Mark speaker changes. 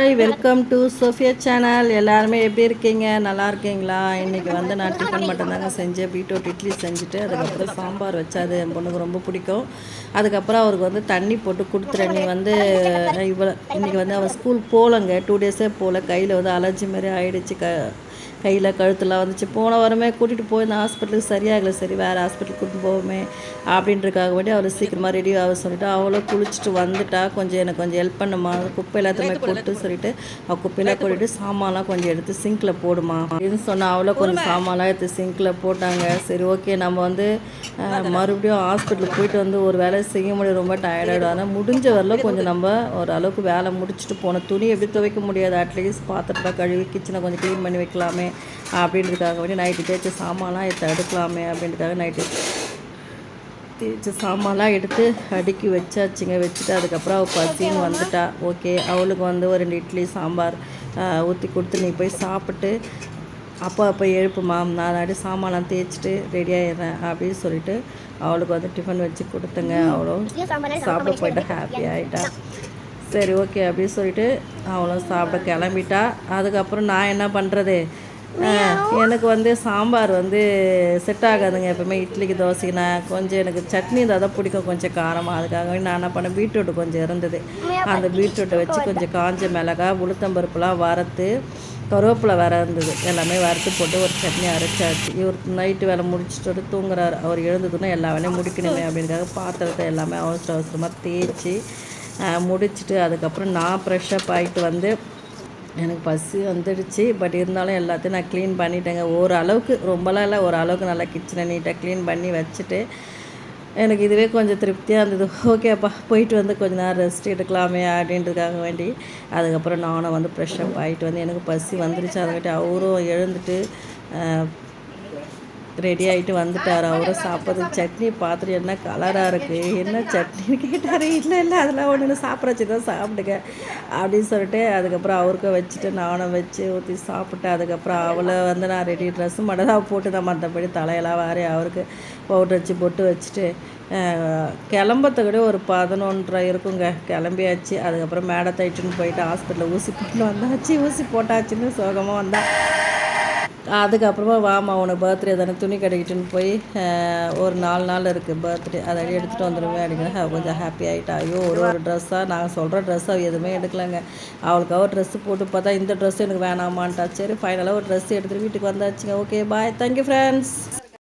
Speaker 1: hi welcome to Sofia channel எல்லாருமே எப்படி இருக்கீங்க நல்லா இருக்கீங்களா இன்றைக்கி வந்து நான் டிஃபன் மட்டும்தாங்க செஞ்சேன் பீட்ரூட் இட்லி செஞ்சுட்டு அதுக்கப்புறம் சாம்பார் வச்சாது என் பொண்ணுக்கு ரொம்ப பிடிக்கும் அதுக்கப்புறம் அவருக்கு வந்து தண்ணி போட்டு கொடுத்துறேன் நீ வந்து இவ்வளோ இன்றைக்கி வந்து அவன் ஸ்கூல் போகலங்க டூ டேஸே போகல கையில் வந்து அலர்ஜி மாதிரி ஆயிடுச்சு க கையில் கழுத்தில் வந்துச்சு போன வாரமே கூட்டிகிட்டு போய் இந்த ஹாஸ்பிட்டலுக்கு சரியாகலை சரி வேறு ஹாஸ்பிட்டலுக்கு கூட்டிட்டு போவோமே அப்படின்றக்காக வேண்டி அவளை சீக்கிரமாக ரெடி ஆக சொல்லிவிட்டு அவளும் குளிச்சுட்டு வந்துட்டா கொஞ்சம் எனக்கு கொஞ்சம் ஹெல்ப் பண்ணுமா குப்பை எல்லாத்தையுமே கூப்பிட்டு சொல்லிட்டு அவள் குப்பையெல்லாம் கூட்டிட்டு சாமான்லாம் கொஞ்சம் எடுத்து சிங்க்கில் போடுமா அப்படின்னு சொன்னால் அவளை கொஞ்சம் சாமான்லாம் எடுத்து சிங்க்கில் போட்டாங்க சரி ஓகே நம்ம வந்து மறுபடியும் ஹாஸ்பிட்டலுக்கு போயிட்டு வந்து ஒரு வேலை செய்ய முடியும் ரொம்ப டயர்டாகிடும் ஆனால் முடிஞ்ச வரல கொஞ்சம் நம்ம ஓரளவுக்கு வேலை முடிச்சுட்டு போனோம் துணி எப்படி துவைக்க முடியாது அட்லீஸ்ட் பாத்திரத்தை கழுவி கிச்சனை கொஞ்சம் க்ளீன் பண்ணி வைக்கலாமே அப்படின்றதுக்காக வேண்டி நைட்டு தேய்ச்ச சாமான்லாம் எடுத்து அடுக்கலாமே அப்படின்றதுக்காக நைட்டு தேய்ச்ச சாமான்லாம் எடுத்து அடுக்கி வச்சாச்சுங்க வச்சுட்டு அதுக்கப்புறம் அவள் பசின்னு வந்துட்டா ஓகே அவளுக்கு வந்து ஒரு ரெண்டு இட்லி சாம்பார் ஊற்றி கொடுத்து நீ போய் சாப்பிட்டு அப்போ அப்போ மாம் நான் நாடி சாமான்லாம் தேய்ச்சிட்டு ரெடியாகிடுறேன் அப்படின்னு சொல்லிட்டு அவளுக்கு வந்து டிஃபன் வச்சு கொடுத்தங்க அவளும் சாப்பிட போய்ட்டு ஹாப்பி ஆகிட்டா சரி ஓகே அப்படின்னு சொல்லிட்டு அவளும் சாப்பிட கிளம்பிட்டா அதுக்கப்புறம் நான் என்ன பண்ணுறது எனக்கு வந்து சாம்பார் வந்து செட் ஆகாதுங்க எப்போவுமே இட்லிக்கு தோசைனா கொஞ்சம் எனக்கு சட்னி இருந்தால் தான் பிடிக்கும் கொஞ்சம் காரமாக அதுக்காக நான் என்ன பண்ணேன் பீட்ரூட் கொஞ்சம் இருந்தது அந்த பீட்ரூட்டை வச்சு கொஞ்சம் காஞ்ச மிளகா உளுத்தம்பருப்புலாம் வறுத்து கருவேப்பிலை வேற இருந்தது எல்லாமே வறுத்து போட்டு ஒரு சட்னி அரைச்சாச்சு இவர் நைட்டு வேலை முடிச்சுட்டு தூங்குறாரு அவர் எழுந்ததுன்னா எல்லா வேலையும் முடிக்கணுமே அப்படிங்கிறத பாத்திரத்தை எல்லாமே அவசர அவசரமாக தேய்ச்சி முடிச்சுட்டு அதுக்கப்புறம் நான் ஃப்ரெஷ்ஷப் ஆகிட்டு வந்து எனக்கு பசி வந்துடுச்சு பட் இருந்தாலும் எல்லாத்தையும் நான் க்ளீன் பண்ணிட்டேங்க ஓரளவுக்கு ரொம்பலாம் இல்லை ஓரளவுக்கு நல்லா கிச்சனை நீட்டாக க்ளீன் பண்ணி வச்சுட்டு எனக்கு இதுவே கொஞ்சம் திருப்தியாக இருந்தது ஓகேப்பா போயிட்டு வந்து கொஞ்ச நேரம் ரெஸ்ட் எடுக்கலாமே அப்படின்றதுக்காக வேண்டி அதுக்கப்புறம் நானும் வந்து ஃப்ரெஷ்ஷப் ஆகிட்டு வந்து எனக்கு பசி வந்துருச்சு அதுக்கிட்ட அவரும் எழுந்துட்டு ரெடி ஆகிட்டு வந்துட்டார் அவரும் சாப்பிட்றது சட்னி பார்த்துட்டு என்ன கலராக இருக்குது என்ன சட்னின்னு கேட்டார் இல்லை இல்லை அதெல்லாம் ஒன்று சாப்பிட்றச்சு தான் சாப்பிடுங்க அப்படின்னு சொல்லிட்டு அதுக்கப்புறம் அவருக்கும் வச்சுட்டு நானும் வச்சு ஊற்றி சாப்பிட்டு அதுக்கப்புறம் அவளை வந்து நான் ரெடி ட்ரெஸ்ஸு மட்டும் தான் போட்டு தான் மற்றபடி தலையெல்லாம் வாரி அவருக்கு பவுட்ரு வச்சு பொட்டு வச்சுட்டு கூட ஒரு பதினொன்றரை இருக்குங்க கிளம்பியாச்சு அதுக்கப்புறம் மேடத்தை இட்டுன்னு போயிட்டு ஹாஸ்பிட்டலில் ஊசி போட்டு வந்தாச்சு ஊசி போட்டாச்சுன்னு சோகமாக வந்தால் அதுக்கப்புறமா வாமா உனக்கு பர்த்டே தானே துணி கிடைக்கிட்டுன்னு போய் ஒரு நாலு நாள் இருக்குது பர்த்டே அதை எடுத்துகிட்டு வந்துடுவேன் அப்படிங்கிற கொஞ்சம் ஹாப்பி ஆகிட்டா ஐயோ ஒரு ஒரு ட்ரெஸ்ஸாக நாங்கள் சொல்கிற ட்ரெஸ்ஸை எதுவுமே எடுக்கலைங்க அவளுக்காக ஒரு ட்ரெஸ்ஸு போட்டு பார்த்தா இந்த ட்ரெஸ்ஸு எனக்கு வேணாமான்ட்டா சரி ஃபைனலாக ஒரு ட்ரெஸ் எடுத்துகிட்டு வீட்டுக்கு வந்தாச்சுங்க ஓகே பாய் தேங்க்யூ ஃப்ரெண்ட்ஸ்